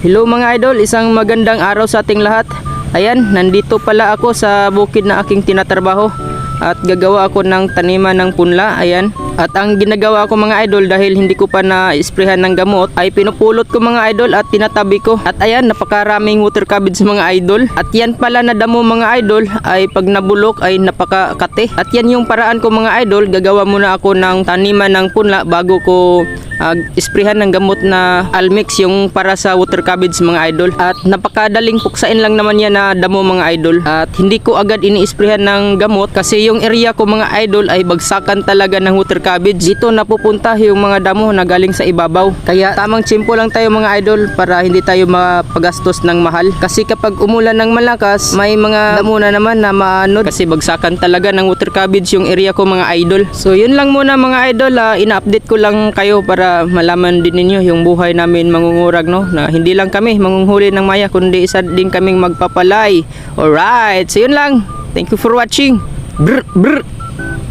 Hello mga idol, isang magandang araw sa ating lahat. Ayan, nandito pala ako sa bukid na aking tinatrabaho at gagawa ako ng taniman ng punla. Ayan. At ang ginagawa ko mga idol dahil hindi ko pa na-sprayhan ng gamot ay pinupulot ko mga idol at tinatabi ko. At ayan, napakaraming water cabbage mga idol. At yan pala na damo mga idol ay pag nabulok ay napakakate. At yan yung paraan ko mga idol, gagawa muna ako ng taniman ng punla bago ko uh, isprehan ng gamot na Almix yung para sa water cabbage mga idol. At napakadaling puksain lang naman yan na damo mga idol. At hindi ko agad ini-isprehan ng gamot kasi yung area ko mga idol ay bagsakan talaga ng water cabbage. Dito napupunta yung mga damo na galing sa ibabaw. Kaya tamang tsimpo lang tayo mga idol para hindi tayo mapagastos ng mahal. Kasi kapag umulan ng malakas may mga damo na naman na maanod kasi bagsakan talaga ng water cabbage yung area ko mga idol. So yun lang muna mga idol. Ah, ina-update ko lang kayo malaman din ninyo yung buhay namin mangungurag no? Na hindi lang kami mangunghuli ng maya kundi isa din kaming magpapalay. Alright so yun lang. Thank you for watching. Brr brr